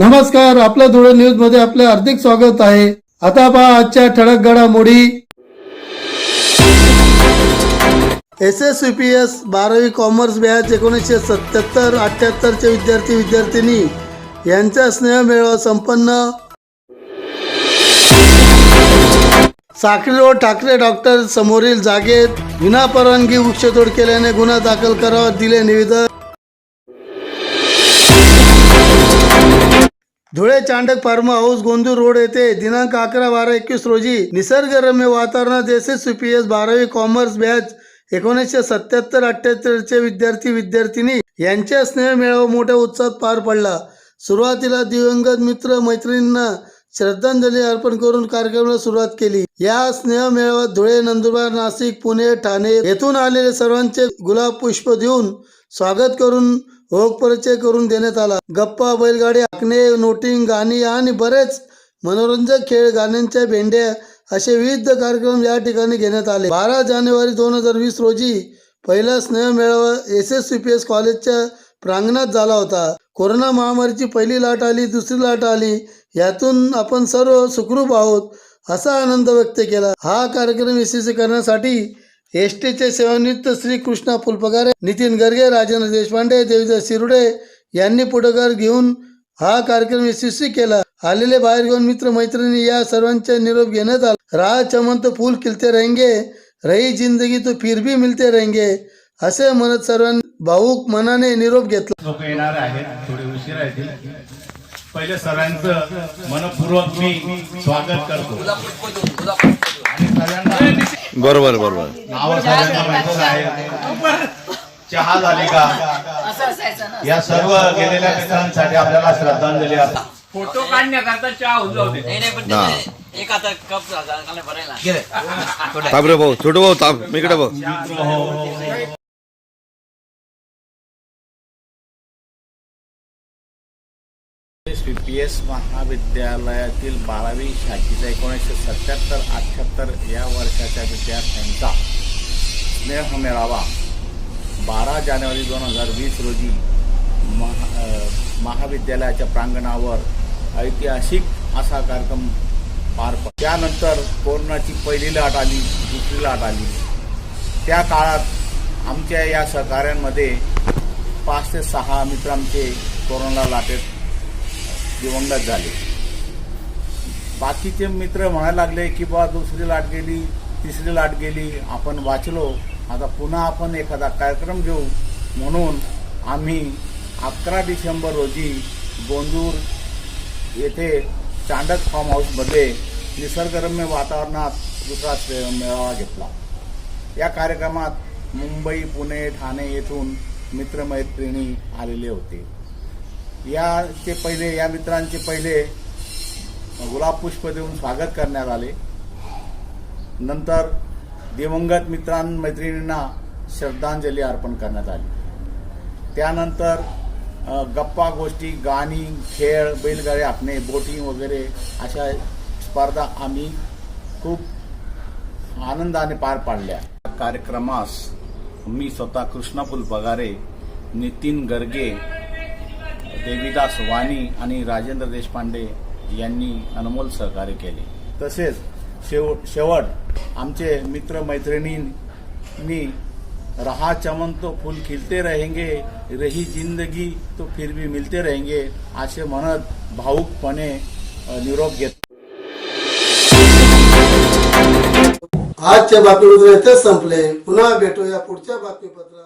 नमस्कार आपल्या धुळे न्यूजमध्ये आपले हार्दिक स्वागत आहे. आता पहा आजच्या ठळक घडामोडी. S S U P S बारावी कॉमर्स बॅच एकोणीसशे सत्याहत्तर अठ्याहत्तरचे विद्यार्थी विद्यार्थिनी यांचा स्नेहमेळावा संपन्न. साखरी ठाकरे डॉक्टर समोरील जागेत विनापरवानगी वृक्षतोड केल्याने गुन्हा दाखल करावा दिले निवेदन. Dhule Chandak farm house Gondur road येथे दिनांक अकरा बारा एकवीस रोजी निसर्गरम्य वातावरणात एस एस पी एस बारावी कॉमर्स बॅच एकोणीसशे सत्याहत्तर अठ्ठ्याहत्तरचे विद्यार्थी विद्यार्थिनी यांच्या स्नेह मेळावा मोठ्या उत्साहात पार पडला. सुरुवातीला दिवंगत मित्र मैत्रिणींना श्रद्धांजली अर्पण करून कार्यक्रमाला सुरुवात केली. या स्नेह मेळाव्यात धुळे नंदुरबार नाशिक पुणे ठाणे येथून आलेले सर्वांचे गुलाब पुष्प देऊन स्वागत करून ओळख परिचय करून देण्यात आला. गप्पा बैलगाडी आखणे नोटिंग गाणी आणि बरेच मनोरंजक खेळ गाण्यांच्या भेंड्या असे विविध कार्यक्रम या ठिकाणी घेण्यात आले. बारा जानेवारी दोन हजार वीस रोजी पहिला स्नेहमेळावा S S C P S कॉलेजच्या प्रांगणात झाला होता. कोरोना महामारीची पहिली लाट आली दुसरी लाट आली यातून आपण सर्व सुखरूप आहोत असा आनंद व्यक्त केला. हा कार्यक्रम यशस्वी करण्यासाठी एस टीचे सेवानिवृत्त श्री कृष्णा फुलपगारे नितीन गर्गे राजेंद्र देशपांडे देवीदास शिरुडे यांनी पुढाकार घेऊन हा कार्यक्रम यशस्वी केला. आलेले बाहेरगावून मित्र मैत्रिणी या सर्वांचा निरोप घेण्यात आला. राह चमन तो फूल खिलते रहेंगे रही जिंदगी तो फिर भी मिलते रहेंगे असे म्हणत सर्वांनी भाऊक मनाने निरोप घेतला. लोक येणार आहेत थोडे उशिरा येतील. पहिले सर्वांचं मनपूर्वक मी स्वागत करतो. आणि सगळ्यांना बरोबर बरोबर. नाव सगळ्यांना माहितीच आहे. चहा झाली का? या सर्व गेलेल्या मित्रांसाठी आपल्याला श्रद्धांजली अर्पण फोटो काढण्याकरता चहा होऊन जाऊ दे. नाही नाही पण हा. ते एक आता कप झाला भरायला. थांब रे भाऊ छोटू भाऊ थांब. मी इकडे मित्र हो. पी पी एस महाविद्यालयातील बारावी शाखेचा एकोणीसशे सत्याहत्तर अठ्ठ्याहत्तर या वर्षाच्या विद्यार्थ्यांचा स्नेह मेळावा. बारा जानेवारी दोन हजार वीस रोजी महा महाविद्यालयाच्या प्रांगणावर ऐतिहासिक असा कार्यक्रम पार पड त्यानंतर कोरोनाची पहिली लाट आली दुसरी लाट आली. त्या काळात आमच्या या सहकाऱ्यांमध्ये पाच ते सहा मित्र आमचे कोरोना लाटेत दिवंगत झाले. बाकीचे मित्र म्हणायला लागले की बा दुसरी लाट गेली तिसरी लाट गेली आपण वाचलो. आता पुन्हा आपण एखादा कार्यक्रम घेऊ. म्हणून आम्ही अकरा डिसेंबर रोजी गोंदूर येथे चांडक फार्म हाऊसमध्ये निसर्गरम्य वातावरणात दुसरा मेळावा घेतला. या कार्यक्रमात मुंबई पुणे ठाणे येथून मित्रमैत्रिणी आलेले होते. याचे पहिले या मित्रांचे पहिले गुलाब पुष्प देऊन स्वागत करण्यात आले. नंतर दिवंगत मित्रां मैत्रिणींना श्रद्धांजली अर्पण करण्यात आली. त्यानंतर गप्पा गोष्टी गाणी खेळ बैलगाडी आपणे बोटिंग वगैरे अशा स्पर्धा आम्ही खूप आनंदाने पार पाडल्या. कार्यक्रमास मी स्वतः कृष्णापूल पगारे नितीन गर्गे देवीदास वाणी आणि राजेंद्र देशपांडे यांनी अनमोल सहकार्य केले. तसेच शेव शेवट आमचे मित्र मैत्रिणींनी रहा चमन तो फूल खिलते रहेंगे रही जिंदगी तो फिर भी मिलते रहेंगे असे म्हणत भाऊकपणे निरोप घेत आजच्या बातमीपत्र इथेच संपले. पुन्हा भेटूया पुढच्या बातमीपत्रात.